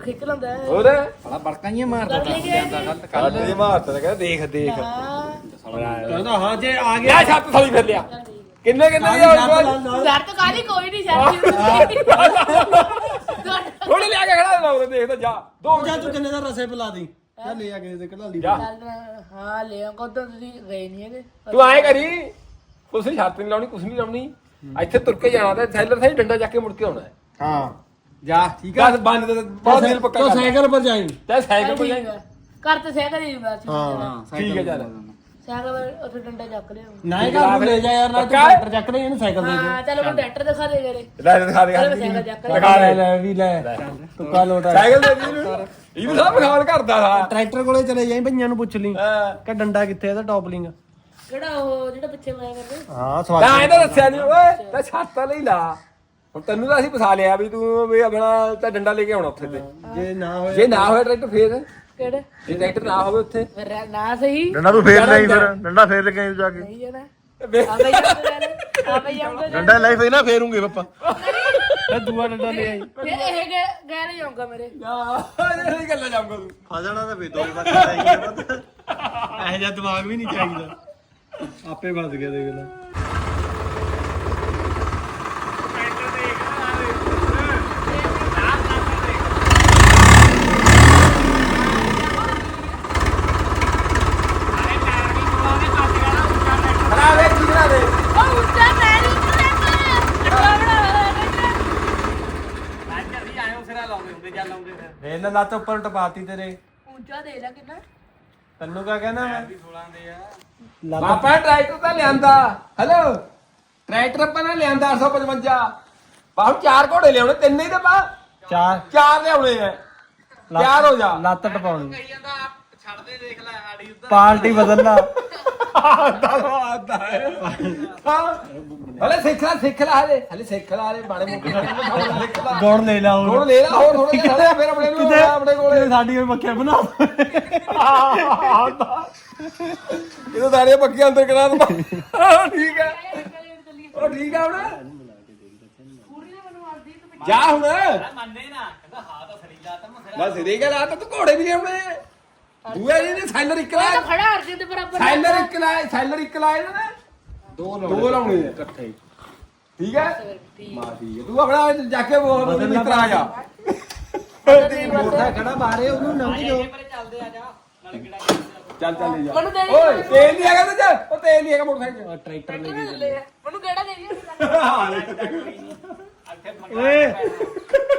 ਖਿੱਚ ਲੈਂਦਾ ਹੈ। ਹੋਰ? ਸਾਲਾ ਬੜਕਾਈਆਂ ਮਾਰਦਾ ਤਾ ਲਿਆਂਦਾ ਕੱਲ ਦੇ ਮਾਰਤਾ ਤਾਂ ਕਹਿੰਦਾ ਦੇਖ ਦੇਖ। ਹਾਂ। ਕਹਿੰਦਾ ਹਾਂ ਜੇ ਆ ਲਿਆ ਛੱਤ ਥਲੀ ਫਿਰ ਲਿਆ। ਕਿੰਨੇ ਕਿੰਨੇ ਦੀ ਆਉਣ ਯਾਰ ਤਾਂ? ਕਾਲੀ ਕੋਈ ਨਹੀਂ ਜਾਂਦੀ ਥੋੜੇ ਲਿਆ ਕੇ ਖੜਾ ਲਾ ਉਰੇ ਦੇਖਦਾ ਜਾ। ਦੋ ਜਾ ਤੂੰ ਕਿੰਨੇ ਦਾ ਰਸੇ ਪਿਲਾ ਦੀ? ਚੱਲ ਲੈ ਆ ਕੇ ਤੇ ਕਢਾ ਲਈ ਜਾ। ਹਾਂ ਲੈ ਕੋਦੋਂ ਤੁਸੀਂ ਗਏ ਨਹੀਂ ਹੈਗੇ? ਤੂੰ ਆਏ ਕਰੀ ਕੁਛ ਨੀ ਛੱਤ ਨਹੀਂ ਲਾਉਣੀ ਕੁਛ ਨਹੀਂ ਲਾਉਣੀ। ਇੱਥੇ ਤੁਰ ਕੇ ਜਾਣਾ ਤੇ ਥੈਲਰ ਸਾਈ ਡੰਡਾ ਚੱਕ ਕੇ ਮੁੜ ਕੇ ਆਉਣਾ ਹੈ। ਹਾਂ। ਜਾ ਠੀਕ ਬਸ ਬੰਦ ਤੇ ਬਹੁਤ ਦਿਲ ਪੱਕਾ ਤੂੰ ਕਰ ਸਾਈਕਲ ਪਰ ਜਾਈਂ। ਤੇ ਸਾਈਕਲ ਕੋਲ ਠੀਕ ਹੈ ਘਰ ਤੇ ਸਾਈਕਲ ਹੀ ਹੁੰਦਾ ਸੀ ਹਾਂ ਠੀਕ ਹੈ ਚੱਲ। ਸਾਈਕਲ ਉੱਥੇ ਡੰਡਾ ਚੱਕ ਲਿਆ। ਨਾ ਹੀ ਘਰ ਨੂੰ ਲੈ ਜਾ ਯਾਰ ਨਾ ਤੂੰ ਪੱਕਾ? ਟਰੈਕਟਰ ਚੱਕ ਲੈ ਇਹਨੂੰ ਸਾਈਕਲ ਦੇ ਦੇ। ਹਾਂ ਚਲੋ। ਮੈਂ ਟਰੈਕਟਰ ਦਿਖਾ ਦੇ ਕਰੇ ਲੈ ਦੇ ਦਿਖਾ ਦੇ ਚਲੋ ਮੈਂ ਸਾਈਕਲ ਚੱਕ ਲਿਆ ਦਿਖਾ ਲੈ ਦੇ। ਲੈ ਵੀ ਲੈ। ਤੂੰ ਕਾ ਲੋਟ ਆ। ਸਾਈਕਲ ਦੇ ਦੀ ਇਹਨੂੰ ਇਹਨੂੰ ਸਭ ਖਾਲ ਕਰਦਾ ਸੀ ਟਰੈਕਟਰ ਕੋਲੇ ਚਲੇ ਜਾਈਂ ਭਈਆਂ ਨੂੰ ਪੁੱਛ ਲਈ। ਕਿ ਡੰਡਾ ਕਿੱਥੇ ਇਹਦਾ ਟੌਪਲਿੰਗ ਕਿਹੜਾ ਉਹ ਜਿਹੜਾ ਪਿੱਛੇ ਮੈਂ ਕਰਦੇ? ਹਾਂ ਤਾਂ ਸਵਾਲ ਇਹਦਾ ਦੱਸਿਆ ਨਹੀਂ ਓਏ ਤਾਂ ਛੱਤ ਲਈ ਲਾ। ਹੁਣ ਤੈਨੂੰ ਤਾਂ ਅਸੀਂ ਫਸਾ ਲਿਆ ਵੀ ਤੂੰ ਵੀ ਆਪਣਾ ਤਾਂ ਡੰਡਾ ਲੈ ਕੇ ਆਉਣਾ ਉੱਥੇ ਤੇ। ਜੇ ਨਾ ਹੋਏ ਜੇ ਨਾ ਹੋਇਆ ਟਰੈਕਟਰ ਫੇਰ? ਕਿਹੜੇ? ਜੇ ਟਰੈਕਟਰ ਨਾ ਹੋਵੇ ਉੱਥੇ? ਫਿਰ ਨਾ ਸਹੀ। ਡੰਡਾ ਤੂੰ ਫੇਰ ਨਹੀਂ ਫਿਰ। ਡੰਡਾ। ਫੇਰ ਲੈ ਕੇ ਆਈ ਜਾ ਕੇ। ਨਹੀਂ ਜਾਣਾ ਆ ਬਈ ਆ ਬਈ ਆਉਂਦਾ ਡੰਡਾ ਲਾਈਫ ਹੀ ਨਾ ਫੇਰੂਗੇ ਪਾਪਾ। ਫਿਰ ਦੂਆ ਡੰਡਾ ਲੈ ਆਈ। ਫਿਰ ਇਹ ਗਏ ਨਹੀਂ ਆਉਂਗਾ ਮੇਰੇ। ਨਾ ਇਹ ਗੱਲਾਂ ਜਾਊਗਾ ਤੂੰ। ਫਸਣਾ ਤਾਂ ਫੇ ਦੋ ਵਾਰ ਚਾਹੀਦਾ ਇਹ ਜਿਹਾ ਦਿਮਾਗ ਵੀ ਨਹੀਂ ਚਾਹੀਦਾ। ਆਪੇ ਫਸ ਗਿਆ ਦੇਖ ਲੈ। ਲੈ ਲੱਤ ਉੱਪਰ ਟਪਾਤੀ ਤੇਰੇ। ਉੱਚਾ ਦੇ ਲੈ ਕਿੰਨਾ? ਤੈਨੂੰ ਕਾ ਕਹਿਣਾ ਮੈਂ? ਲੱਤ ਪਾਪਾ ਟਰੈਕਟਰ ਤਾਂ ਲਿਆਂਦਾ। ਹੈਲੋ ਟਰੈਕਟਰ ਆਪਾਂ ਨੇ ਲਿਆਂਦਾ 855 ਬਾਹਰ ਚਾਰ ਘੋੜੇ ਲਿਆਉਣੇ ਤਿੰਨ ਹੀ ਤਾਂ ਬਾ ਚਾਰ। ਚਾਰ ਲਿਆਉਣੇ ਆ ਤਿਆਰ ਹੋ ਜਾ। ਲੱਤ ਟਪਾਉਣੀ। ਕਹੀ ਜਾਂਦਾ ਛੱਡ ਦੇ ਦੇਖ ਲੈ ਆੜੀ ਉੱਧਰ। ਪਾਰਟੀ ਬਦਲਣਾ। ਆਦਾ ਆਦਾ ਹਲੇ ਸਿੱਖ ਲੈ ਸਿੱਖ ਲੈ ਹਲੇ। ਹਲੇ ਸਿੱਖ ਲੈ ਹਲੇ ਬਾਣੇ ਮੁੱਕੇ ਸਿੱਖ ਲੈ ਗੁਣ ਲੈ। ਲਾ ਹੁਣ। ਲੈ ਲਾ ਹੋਰ ਥੋੜਾ ਜਿਹਾ ਫਿਰ ਆਪਣੇ ਨੂੰ ਆਪਣੇ ਕੋਲੇ। ਸਾਡੀ ਵੀ ਮੱਖੀਆਂ ਬਣਾ ਇਹਨੂੰ ਸਾਰੇ ਪੱਕੀਆਂ ਅੰਦਰ ਕਰਾ ਦਵਾ ਠੀਕ ਹੈ। ਉਹ ਠੀਕ ਆ ਹੁਣ। ਜਾ ਹੁਣ। ਮੰਨੇ ਨਾ। ਕਹਿੰਦਾ ਹਾਂ ਤਾਂ ਸਰੀ ਜਾ ਤਾ ਬਸ ਇਹਦੀ ਗੱਲ ਆ ਤਾਂ ਤੂੰ ਘੋੜੇ ਵੀ ਲਿਆਉਣੇ। ਦੂਆ ਜੀ ਨੇ ਸਾਈਲਰ ਇੱਕ ਉਹ ਤਾਂ ਲਾਇਆ ਖੜਾ ਅਰਜਨ ਦੇ ਬਰਾਬਰ ਸਾਈਲਰ ਇੱਕ ਲਾਇਆ ਸਾਈਲਰ ਇੱਕ ਲਾਇਆ ਇਹਨਾਂ ਨੇ। ਦੋ ਲਾਉਣੇ ਦੋ ਲਾਉਣੇ ਆ। ਇਕੱਠੇ ਠੀਕ ਹੈ? ਮਾ ਠੀਕ ਹੈ। ਤੂੰ ਆਪਣਾ ਜਾ ਕੇ ਬੋਲ ਮਿੱਤਰ ਆ ਜਾ। ਮੋਟਾ ਖੜਾ ਬਾਹਰੇ ਉਹਨੂੰ ਨੰਗੀ ਜੋ ਚੱਲਦੇ ਆ ਜਾ। ਨਾਲ ਕਿਹੜਾ ਚੱਲ ਚੱਲ ਜਾ। ਮੈਨੂੰ ਦੇ ਦੇ। ਓਏ ਤੇਲ ਨਹੀਂ ਹੈਗਾ ਤੇ ਚੱਲ ਉਹ ਤੇਲ ਨਹੀਂ ਹੈਗਾ ਮੋਟਰਸਾਈਕਲ ਟਰੈਕਟਰ ਮੈਨੂੰ ਕਿਹੜਾ ਦੇ ਦੀ ਓਏ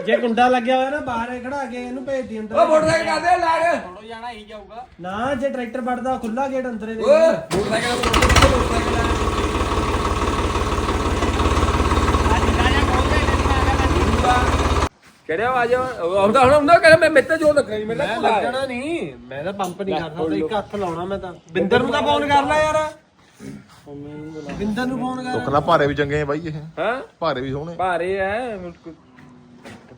ਜੇ ਗੁੰਡਾ ਲੱਗਿਆ ਹੋਇਆ ਨਾ ਬਾਹਰ ਖੜਾ ਕੇ ਇਹਨੂੰ ਭੇਜ ਦੀ ਉਹ ਅੰਦਰ ਮੋਟਰਸਾਈਕਲ ਕਾਦੇ ਲਾ ਜਾਣਾ ਹੀ ਜਾਊਗਾ। ਨਾ ਜੇ ਟਰੈਕਟਰ ਵੱਢਦਾ ਖੁੱਲਾ ਗੇਟ ਅੰਦਰੇ ਦੇ ਓਏ ਮੋਟਰਸਾਈਕਲ ਮੋਟਰਸਾਈਕਲ ਕਿਹੜੇ ਆ? ਜਾ ਆਉਂਦਾ ਹੁਣ ਹੁੰਦਾ ਕਹਿੰਦਾ ਮੈਂ ਮੇਤੇ ਜੋ ਲੱਗਾ ਨਹੀਂ ਮੈਂ ਲੱਗਣਾ ਨਹੀਂ ਮੈਂ ਤਾਂ ਪੰਪ ਨਹੀਂ ਕਰ ਸਕਦਾ ਇੱਕ ਹੱਥ ਲਾਉਣਾ ਮੈਂ ਤਾਂ। ਬਿੰਦਰ ਨੂੰ ਤਾਂ ਫੋਨ ਕਰ ਲੈ ਯਾਰ। ਬਿੰਦਰ ਨੂੰ ਫੋਨ ਕਰ। ਦੁੱਖ ਨਾਲ ਭਾਰੇ ਵੀ ਚੰਗੇ ਆ ਬਾਈ ਇਹ। ਹਾਂ? ਭਾਰੇ ਵੀ ਸੋਹਣੇ। ਭਾਰੇ ਐ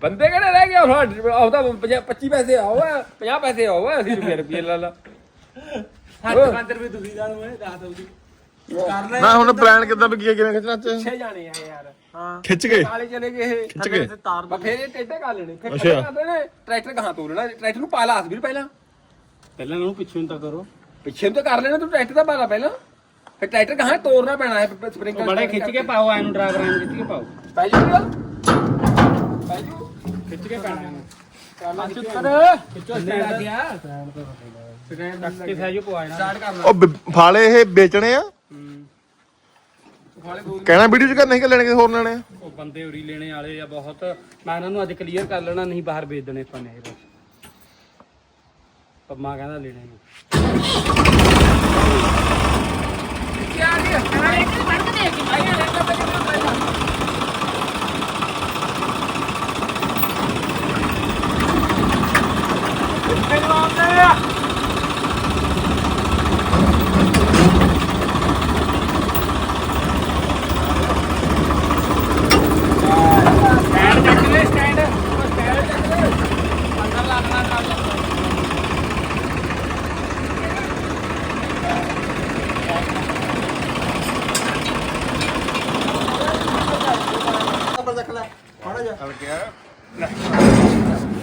ਬੰਦੇ ਕਿਹੜੇ ਰਹਿ ਗਏ? ਹੁਣ ਆਉਂਦਾ 25 ਪੈਸੇ ਆਓ 50 ਪੈਸੇ ਆਓ ਅਸੀਂ ਰੁਪਏ ਰੁਪਏ ਲਾ ਲਾ। ਸਾਡੇ ਬੰਦਰ ਵੀ ਦੁਖੀ ਦਾ ਮੈਂ ਦੱਸ ਕਰ ਲੈ ਨਾ ਹੁਣ ਪਲਾਨ ਕਿੱਦਾਂ ਕੀ ਕਿਵੇਂ ਖਿੱਚਣਾ ਚ ਪਿੱਛੇ ਜਾਣੇ ਆ ਯਾਰ। ਹਾਂ। ਖਿੱਚ ਕੇ ਕਾਲੇ ਚਲੇ ਗਏ ਇਹ। ਖਿੱਚ ਕੇ ਤਾਰ ਬਾ ਫੇਰ ਇਹ ਟੇਢੇ ਕਰ ਲੈਣੇ। ਫਿਰ ਅੱਛਾ। ਕਰਦੇ ਨੇ ਟਰੈਕਟਰ ਕਹਾਂ ਤੋੜਨਾ ਟਰੈਕਟਰ ਨੂੰ ਪਾ ਲਾ ਵੀਰ ਪਹਿਲਾਂ। ਪਹਿਲਾਂ ਨੂੰ ਪਿੱਛੇ ਨੂੰ ਤਾਂ ਕਰੋ। ਪਿੱਛੇ ਨੂੰ ਤਾਂ ਕਰ ਲੈਣਾ ਤੂੰ ਟਰੈਕਟਰ ਦਾ ਪਾ ਲਾ ਪਹਿਲਾਂ। ਫਿਰ ਟਰੈਕਟਰ ਕਹਾਂ ਤੋੜਨਾ ਪੈਣਾ ਹੈ ਸਪ੍ਰਿੰਕਲ ਬੜੇ ਖਿੱਚ ਕੇ ਪਾਓ ਐਨੂੰ ਡਰਾਈਵਰ ਐਨੂੰ ਖਿੱਚ ਕੇ ਪਾਓ। ਪੈ ਜੂ ਖਿੱਚ ਕੇ ਪਾਣਾ ਕਰਨਾ ਚੁੱਤਰ ਖਿੱਚੋ ਸਟੈਂਡ ਲੱਗ ਗਿਆ ਸਟੈਂਡ। ਲੱਗ ਕੇ ਸਾਜੋ ਪਵਾਣਾ ਸਟਾਰਟ ਕਰਨਾ ਉਹ ਬ- ਫਾਲੇ ਇਹ ਵੇਚਣੇ ਆ? ਵਾਲੇ ਦੋ ਕਹਿਣਾ ਵੀਡੀਓ ਚ ਕਰ ਨਹੀਂ ਕਿ ਲੈਣੇ ਕਿਸੇ ਹੋਰ ਲੈਣੇ ਆ? ਉਹ ਬੰਦੇ ਉਰੀ ਲੈਣੇ ਵਾਲੇ ਆ ਬਹੁਤ। ਮੈਂ ਇਹਨਾਂ ਨੂੰ ਅੱਜ ਕਲੀਅਰ ਕਰ ਲੈਣਾ ਨਹੀਂ ਬਾਹਰ ਵੇਚ ਦੇਣੇ ਆਪਾਂ ਨੇ ਇਹ ਬਸ। ਪੰਮਾ ਕਹਿੰਦਾ ਲੈਣੇ ਨੂੰ ਕੀ ਆ ਰਹੀ ਹੈ ਇੱਕ ਫੜ ਕੇ ਦੇ ਕੇ ਸਟੈਂਡ ਚੱਕ ਲੈ ਸਟੈਂਡ ਸਟੈਂਡ ਚੱਕ ਲੈ ਅੰਦਰ ਲੱਗਣਾ ਕਰ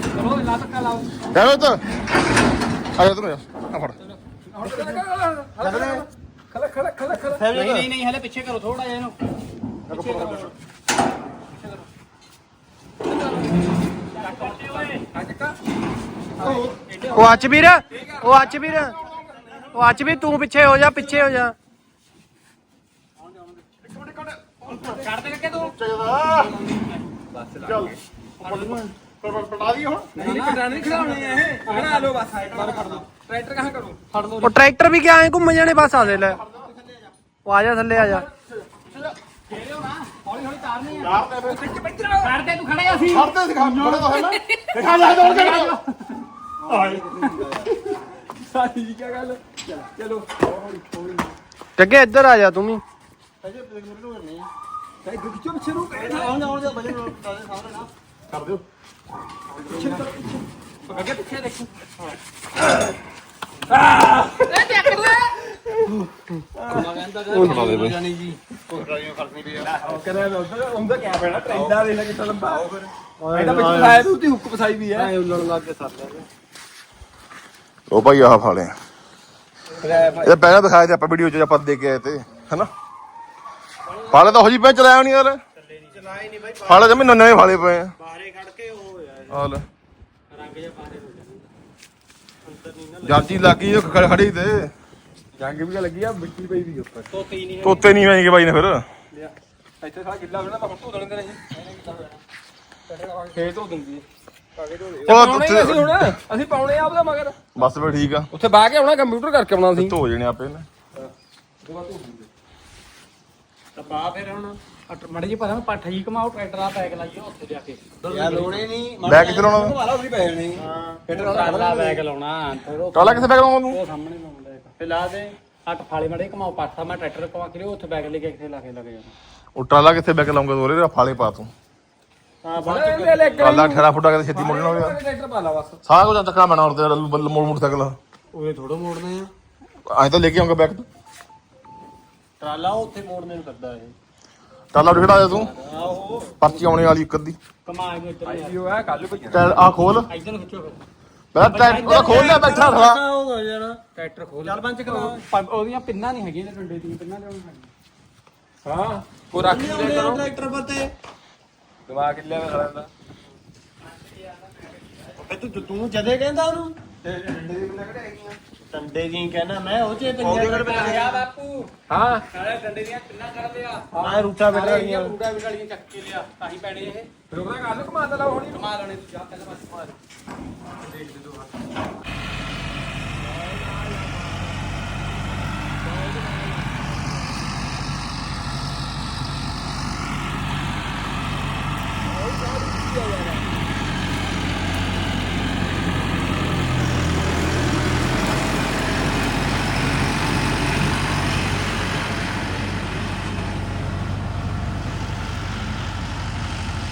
ਚਲੋ ਲਾ ਤੱਕਾ ਲਾਓ ਜਾ ਵੇ ਤਾਂ ਆ ਜਾ ਤੂੰ ਆ ਫੜ ਖਲਾ ਖਲਾ ਖਲਾ ਖਲਾ ਨਹੀਂ ਨਹੀਂ ਨਹੀਂ ਹਲੇ ਪਿੱਛੇ ਕਰੋ ਥੋੜਾ ਜਿਹਾ ਇਹਨੂੰ ਪਿੱਛੇ ਕਰੋ ਉਹ ਅੱਛ ਵੀਰ ਉਹ ਅੱਛ ਵੀਰ ਉਹ ਅੱਛ ਵੀ ਤੂੰ ਪਿੱਛੇ ਹੋ ਜਾ ਪਿੱਛੇ ਹੋ ਜਾ ਛੱਡ ਦੇ ਕੇ ਤੂੰ ਪਟਾ ਦੀ ਹੁਣ ਨਹੀਂ ਪਟਾਣ ਨਹੀਂ ਖੜਾਉਣੇ ਇਹ ਖੜਾ ਲਓ ਬਸ ਸਾਈਡ ਪਰ ਖੜ ਦੋ ਟਰੈਕਟਰ ਕਹਾਂ ਕਰੋ ਫੜ ਲਓ ਉਹ ਟਰੈਕਟਰ ਵੀ ਕਿਆ ਐ ਘੁੰਮ ਜਾਣੇ ਬਸ ਆ ਦੇ ਲੈ ਉਹ ਆ ਜਾ ਥੱਲੇ ਆ ਜਾ ਹੌਲੀ ਹੌਲੀ ਤਾਰਨੀ ਆ ਕਰ ਦੇ ਤੂੰ ਖੜੇ ਅਸੀਂ ਫੜਦੇ ਦਿਖਾ ਫੜੇ ਤਾਂ ਹੈ ਨਾ ਦਿਖਾ ਲੈ ਦੌੜ ਕੇ ਸਾਡੀ ਕੀ ਗੱਲ ਚਲੋ ਜੱਗੇ ਇੱਧਰ ਆ ਜਾ ਤੂੰ ਵੀ ਤੇ ਖਿੱਚੋ ਪਿੱਛੇ ਨੂੰ ਕਰ ਦਿਓ ਅੱਗੇ ਪਿੱਛੇ ਦੇਖੋ ਇਹ ਚੱਕ ਲੈ ਉਹ ਸੁਣਾ ਦੇ ਬਈ ਕਰਿਆ ਮੈਂ ਉਧਰ ਉਹਦਾ ਕਿਆ ਪੈਣਾ ਟ੍ਰੈਂਡਾ ਦੇ ਲੈ। ਕਿੱਥੇ ਲੰਬਾ ਇਹਦਾ ਵਿੱਚ ਫਸਾਇਆ ਤੂੰ ਤੇ ਹੁੱਕ ਫਸਾਈ ਵੀ ਹੈ ਉੱਲਣ ਲੱਗ ਕੇ ਸੱਟ ਉਹ ਭਾਈ ਆਹ ਫਾਲੇ ਇਹ ਪਹਿਲਾਂ ਦਿਖਾਇਆ ਤੇ ਆਪਾਂ ਵੀਡੀਓ ਚ ਆਪਾਂ ਦੇ ਕੇ ਆਏ ਤੇ, ਹਨਾ? ਫਾਲੇ ਤਾਂ ਹੋ ਜੀ ਪੈ ਚਲਾਇਆ ਨਹੀਂ ਯਾਰ। ਚਲਾਈ ਨਹੀਂ ਬਾਈ ਫਾਲੇ ਜਮੀ ਨਵੇਂ ਫਾਲੇ ਪਏ ਆ। ਬਾਹਰੇ ਖੜ ਕੇ ਉਹ ਹੋਇਆ ਹਾਲ ਰੰਗ ਜਿਹਾ ਬਾਹਰੇ ਹੋ ਜਾਂਦਾ ਅੰਦਰ ਨਹੀਂ ਨਾ ਜਾਜੀ ਲੱਗੀ ਉਹ ਖੜੀ ਤੇ। ਜੰਗ ਵੀ ਲੱਗੀ ਆ ਮਿੱਟੀ ਪਈ ਵੀ ਉੱਪਰ। ਤੋਤੀ ਨਹੀਂ ਤੋਤੇ ਨਹੀਂ ਹੋਣਗੇ ਬਾਈ ਨੇ ਫਿਰ। ਇੱਥੇ ਸਾਰਾ ਗਿੱਲਾ ਹੋਣਾ ਮੈਂ ਧੋ ਦੇਣੇ ਤੇ ਨਹੀਂ। ਖੇਤ ਧੋ ਦੂੰਗੀ। ਉਹ ਪਾਉਣੇ ਹੀ ਅਸੀਂ ਉੱਥੇ ਹੁਣ। ਅਸੀਂ ਪਾਉਣੇ ਆ ਉਹਦਾ ਮਗਰ। ਬਸ ਫਿਰ ਠੀਕ ਆ। ਉੱਥੇ ਬਾਹ ਕੇ ਆਉਣਾ ਕੰਪਿਊਟਰ ਕਰਕੇ ਆਉਣਾ ਸੀ ਧੋ ਜਣੇ ਆਪੇ ਨੇ। ਪਾ ਫਿਰ ਹੁਣ। ਮੜੇ ਜੀ ਪਤਾ ਪੱਠ ਹੀ ਕਮਾਓ ਟਰੈਕਟਰ ਆ ਪੈਕ ਲਾਈਏ ਉੱਥੇ ਜਾ ਕੇ। ਯਾਰ ਲੋਣੇ ਨਹੀਂ ਬੈਗ ਕਿੱਥੇ ਲਾਉਣਾ ਵਾਲਾ ਉਹਦੀ ਪੈ ਜਾਣੀ ਟਰਾਲਾ ਬੈਗ ਲਾਉਣਾ ਫਿਰ ਉਹ ਕਿੱਥੇ ਬੈਗ ਲਾਉਣਾ ਤੂੰ ਉਹ ਸਾਹਮਣੇ ਲਾਉਂਦਾ ਹੈ ਤੇ ਲਾ ਦੇ ਅੱਠ ਫਾਲੇ ਮੜੇ ਕਮਾਓ ਪੱਠਾ ਮੈਂ ਟਰੈਕਟਰ ਕਮਾ ਕੇ ਲਿਓ ਉੱਥੇ ਬੈਗ ਲੈ ਕੇ ਕਿੱਥੇ ਲਾ ਕੇ ਲੱਗ ਜਾਣਾ। ਉਹ ਟਰਾਲਾ ਕਿੱਥੇ ਬੈਗ ਲਾਉਂਗਾ ਦੋਰੇ ਦਾ ਫਾਲੇ ਪਾ ਤੂੰ। ਹਾਂ ਲੈ ਠੇਰਾ ਫੁੱਟਾ ਕੇ ਛੇਤੀ ਮੋੜਨਾ ਹੋਵੇਗਾ ਟਰੈਕਟਰ ਪਾ ਲਾ ਬਸ। ਸਾਰਾ ਕੁਝ ਚੱਕਣਾ ਪੈਣਾ ਹੋਰ ਤੇ ਮੋੜ ਮੋਟਰਸਾਈਕਲ ਉਹਦੇ ਥੋੜਾ ਮੋੜਨੇ ਆ। ਐਂ ਤਾਂ ਲੈ ਕੇ ਆਉਂਗਾ ਬੈਗ ਟਰਾਲਾ ਉੱਥੇ ਮੋੜਨੇ ਨੂੰ ਕਰਦਾ ਇਹ। ਟਰਾਲਾ ਉਠੜਾ ਦੇ ਤੂੰ। ਆਹੋ ਪਰਚੀ ਆਉਣੇ ਵਾਲੀ ਇੱਕ ਅੱਧੀ। ਕਮਾ ਇੱਧਰ ਆਈਓ ਆ ਕੱਲ ਭਈਆ ਆ ਖੋਲ। ਇੱਧਰ ਨੂੰ ਖਿੱਚੋ ਫਿਰ ਪਹਿਲਾਂ ਟਾਇਰ ਉਹਦਾ ਖੋਲ ਲਿਆ ਬੈਠਾ ਟਰੈਕਟਰ ਖੋਲ ਚੱਲ ਪੰਜ ਕਰਾ ਪਰ ਉਹਦੀਆਂ ਪਿੰਨਾਂ ਨਹੀਂ ਹੈਗੀਆਂ ਤੇ ਡੰਡੇ ਦੀਆਂ ਪਿੰਨਾਂ ਲਿਆਉਣੀਆਂ ਹਾਂ ਉਹ ਰੱਖ ਲਿਆ ਕਰੋ। ਟਰੈਕਟਰ ਦਿਮਾਗ ਖੜਾ ਤੂੰ ਤੂੰ ਜਦੇ ਕਹਿੰਦਾ ਉਹਨੂੰ। ਡੰਡੇ ਦੀ ਕਹਿੰਦਾ ਮੈਂ ਉਹ ਚ ਪੰਜਾ ਆ ਬਾਪੂ। ਹਾਂ। ਨਾਲੇ ਡੰਡੇ ਦੀਆਂ ਪਿੰਨਾਂ ਕਰ ਲਿਆ। ਮੈਂ ਰੂਟਾ ਬੈਠਾ ਸਾਰੀਆਂ ਬੂਟਾ ਵੀ ਵਾਲੀਆਂ ਚੱਕ ਕੇ ਲਿਆ। ਤਾਂ ਹੀ ਪੈਣੇ ਇਹ। ਫਿਰ ਉਹਦਾ ਗੱਲ ਕਮਾ ਲਾ ਹੋਣੀ। ਕਮਾ ਲੈਣੇ ਤੂੰ ਜਾ ਪਹਿਲਾਂ ਬਸ। ਕਮਾ ਲੈ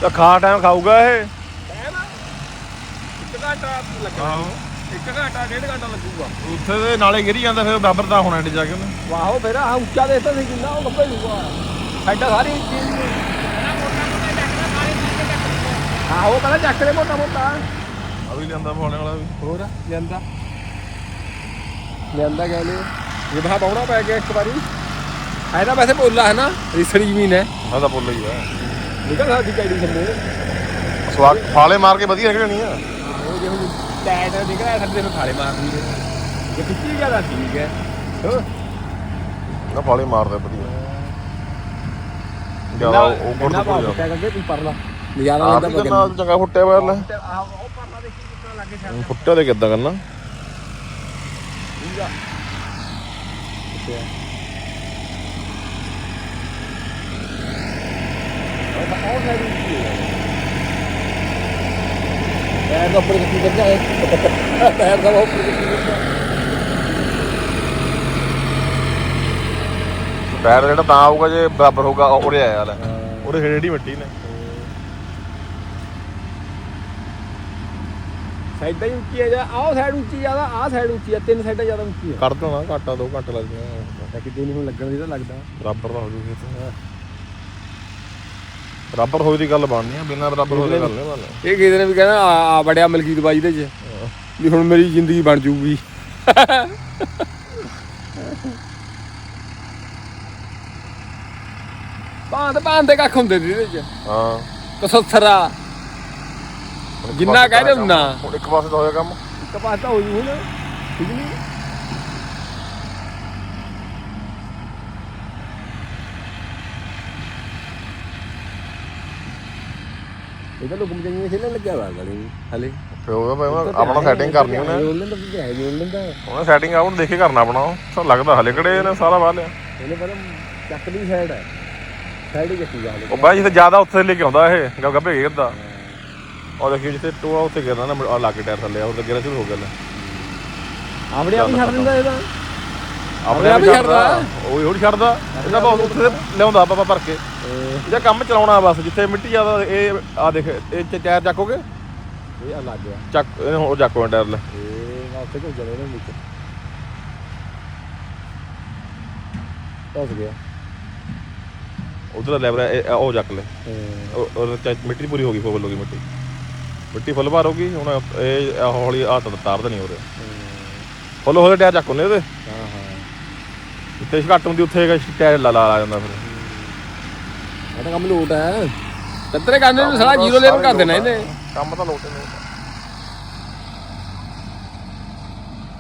ਤਾਂ ਖਾ ਟਾਈਮ ਖਾਊਗਾ ਇਹ। ਇੱਕ ਘੰਟਾ ਲੱਗਾ ਇੱਕ ਘੰਟਾ ਡੇਢ ਘੰਟਾ ਲੱਗੂਗਾ। ਉੱਥੇ ਦੇ ਨਾਲੇ ਗਿਰੀ ਜਾਂਦਾ ਫਿਰ ਬਰਾਬਰ ਦਾ ਹੋਣਾ ਜਾ ਕੇ। ਉਹਨੇ ਵਾਹੋ ਫਿਰ ਆ ਉੱਚਾ ਦੇਖਦਾ ਸੀ ਕਿੰਨਾ ਉਹ ਲੱਭੇ ਲੂਗਾ ਐਡਾ ਸਾਰੀ ਚੀਜ਼ ਆਹੋ ਪਹਿਲਾਂ ਚੱਕ ਲੈ ਮੋਟਾ ਮੋਟਾ। ਆ ਵੀ ਲਿਆਂਦਾ ਪਾਉਣੇ ਵਾਲਾ ਵੀ। ਹੋਰ ਲਿਆਂਦਾ। ਲਿਆਂਦਾ ਗਿਆ ਲੈ ਇਹ ਬਾਹ ਪਾਉਣਾ ਪੈ ਗਿਆ ਇੱਕ ਵਾਰੀ। ਐ ਤਾਂ ਵੈਸੇ ਬੋਲਾ ਹੈ ਨਾ ਰਿਸੜੀ ਜ਼ਮੀਨ ਹੈ। ਮੈਂ ਤਾਂ ਬੋਲ ਹੀ ਆ ਨਿਕਲ ਸਾਡੀ ਕੈਡੀ ਥੱਲੇ। ਸਵਾਗ ਫਾਲੇ ਮਾਰ ਕੇ ਵਧੀਆ ਨਿਕਲਣੀ ਆ। ਉਹ ਜੇ ਹੁਣ ਟੈਟ ਨਿਕਲਿਆ ਥੱਲੇ ਨੂੰ ਖਾਲੇ ਮਾਰਦੀ ਹੈ ਜੇ ਕਿੱਥੇ ਜ਼ਿਆਦਾ ਠੀਕ ਹੈ। ਹੋ ਨਾ ਫਾਲੇ ਮਾਰਦਾ ਵਧੀਆ। ਜ਼ਿਆਦਾ ਉਹ ਨਾ ਤੋਂ ਜਾ। ਕਰਦੇ ਤੂੰ ਪਰਲਾ। ਨਜ਼ਾਰਾ ਆਪ ਹੀ ਕਰਨਾ ਚੰਗਾ ਫੁੱਟਿਆ ਹੋਇਆ ਲੈ ਆਹ ਉਹ ਪਰਲਾ ਦੇਖੀ ਕਿੰਨਾ ਲੱਗੇ ਛੱਡ ਫੁੱਟਿਆ ਤੇ ਕਿੱਦਾਂ ਕਰਨਾ? ਸਾਈਡ ਹੈ ਪੈਰ ਦਾ ਉੱਪਰ ਕਿੱਥੇ ਕਰਦਾ ਹੈ ਪੈਰ ਦਾ ਉੱਪਰ ਕਿੱਥੇ ਕਰਦਾ ਪੈਰ ਜਿਹੜਾ ਤਾਂ ਆਊਗਾ ਜੇ ਬਰਾਬਰ ਹੋਊਗਾ ਉਰੇ ਆਇਆ ਲੈ। ਉਰੇ ਹੇੜੀ ਮਿੱਟੀ ਨੇ। ਸਾਈਡਾਂ ਹੀ ਉੱਚੀ ਹੈ ਜਾਂ ਆਹ ਸਾਈਡ ਉੱਚੀ ਜ਼ਿਆਦਾ ਆਹ ਸਾਈਡ ਉੱਚੀ ਹੈ ਤਿੰਨ ਸਾਈਡਾਂ ਜ਼ਿਆਦਾ ਉੱਚੀ ਹੈ ਕਰ ਦੇਣਾ ਘਾਟਾ ਦੋ ਘੰਟੇ ਲੱਗ ਜਾਣਾ। ਕਿਤੇ ਨਹੀਂ ਹੁਣ ਲੱਗਣ ਦੀ ਤਾਂ ਲੱਗਦਾ। ਬਰਾਬਰ ਦਾ ਹੋ ਜੂਗੀ ਤੇ ਬਰਾਬਰ ਹੋਈ ਦੀ ਗੱਲ ਬਣਨੀ ਆ ਬਿਨਾਂ ਬਰਾਬਰ ਹੋਈ ਦੀ ਗੱਲ ਨਹੀਂ ਬਣਨੀ। ਇਹ ਕਿਸੇ ਨੇ ਵੀ ਕਹਿਣਾ ਆ ਆ ਬੜਿਆ ਮਲਕੀਤ ਬਾਈ ਦੇ ਚ ਵੀ ਹੁਣ ਮੇਰੀ ਜ਼ਿੰਦਗੀ ਬਣ ਜੂਗੀ। ਭਾਂਤ ਭਾਂਤ ਦੇ ਕੱਖ ਹੁੰਦੇ ਸੀ ਇਹਦੇ ਚ। ਹਾਂ। ਇੱਕ ਜਿੰਨਾ ਪਾਸੇ ਕਹਿ ਦਿਓ ਤਾਂ ਉਨਾ। ਹੁਣ ਇੱਕ ਪਾਸੇ ਤਾਂ ਹੋਇਆ ਕੰਮ। ਇੱਕ ਪਾਸ ਤਾਂ ਹੋ ਜੂ ਹੁਣ ਠੀਕ ਨਹੀਂ ਇਹ ਤਾਂ ਲੋਕ ਮਜਾਈਆਂ ਖੇਲਣ ਲੱਗਿਆ ਵਾ ਗਲੀ ਹਲੇ। ਫਿਰ ਉਹਦਾ ਭਾਈ ਉਹਨੇ ਆਪਣਾ ਸੈਟਿੰਗ ਕਰਨੀ ਉਹਨੇ। ਉਹਨਾਂ ਦਾ ਵੀ ਹੈ ਉਹਨਾਂ ਦਾ। ਉਹਨੇ ਸੈਟਿੰਗ ਆਉਣ ਦੇਖੇ ਕਰਨਾ ਆਪਣਾ ਉਹ ਤਾਂ ਲੱਗਦਾ ਹਲੇ ਕਿਹੜੇ ਨੇ ਸਾਰਾ ਬਾਹ ਲਿਆ। ਇਹਨੇ ਪਰ ਚੱਕਦੀ ਸਾਈਡ ਹੈ ਸਾਈਡ ਹੀ ਚੱਕੀ ਜਾ ਉਹ ਬਾਈ ਜਿੱਥੇ ਜ਼ਿਆਦਾ ਉੱਥੇ ਲੈ ਕੇ ਆਉਂਦਾ ਇਹ ਗ- ਗੱਭੇ ਘੇਰਦਾ ਉਹ ਦੇਖੀ ਜਿੱਥੇ ਟੋਆ ਉੱਥੇ ਗਿਰਨਾ ਨਾ ਆ ਲਾਗੇ ਟਾਇਰ ਥੱਲੇ ਗਿਰਨਾ ਸ਼ੁਰੂ ਹੋ ਗਿਆ ਲੈ। ਆਪਣੇ ਆਪ ਹੀ ਛੱਡ ਦਿੰਦਾ ਇਹਦਾ। ਆਪਣੇ ਆਪ ਹੀ ਛੱਡਦਾ। ਉਹ ਹੀ ਛੱਡਦਾ। ਇਹਦਾ ਬਹੁਤ ਉੱਥੇ ਲਿਆਉਂਦਾ ਪਾਪਾ ਭਰ ਕੇ। ਇਹਦਾ ਕੰਮ ਚਲਾਉਣਾ ਬਸ ਜਿੱਥੇ ਮਿੱਟੀ ਜ਼ਿਆਦਾ ਇਹ ਆ ਦੇਖ ਇਹ ਚ ਟਾਇਰ ਚੱਕੋਗੇ? ਇਹ ਆ। ਲੱਗ ਗਿਆ ਚੱਕ ਇਹ ਉਹ ਚੱਕੋ ਟਾਇਰ ਲੈ ਇਹ ਨਾ ਉੱਥੇ ਕੋਈ ਜਲੇ ਨਾ ਵਿੱਚ। ਉਸ ਗਿਆ। ਉਧਰ ਲੈਵਰ ਉਹ ਚੱਕ ਲੈ। ਉਹ- ਮਿੱਟੀ ਪੂਰੀ ਹੋ ਗਈ ਫੁੱਲ ਹੋ ਗਈ ਮਿੱਟੀ। ਮਿੱਟੀ ਫੁੱਲ ਭਰ ਹੋ ਗਈ ਹੁਣ ਇਹ ਹੌਲੀ ਆ ਤਾਂ ਤਾਰ ਦੇਣੀ ਉਹਦੇ। ਫੁੱਲ ਹੋਲੇ ਟਾਇਰ ਚੱਕ ਹੁੰਦੇ ਉਹਦੇ। ਜਿੱਥੇ ਘੱਟ ਹੁੰਦੀ ਉੱਥੇ ਟਾਇਰ ਲਾ ਲਾ ਜਾਂਦਾ ਫਿਰ। ਇਹ ਤਾਂ ਕੰਮ ਲੋਟ ਹੈ। ਤੱਤਰੇ ਕਰਨੇ ਨੂੰ ਸਾਲਾ ਜ਼ੀਰੋ ਲੈਵਲ ਕਰ ਦੇਣਾ ਇਹਨੇ। ਕੰਮ ਤਾਂ ਲੋਟੇ ਨੇ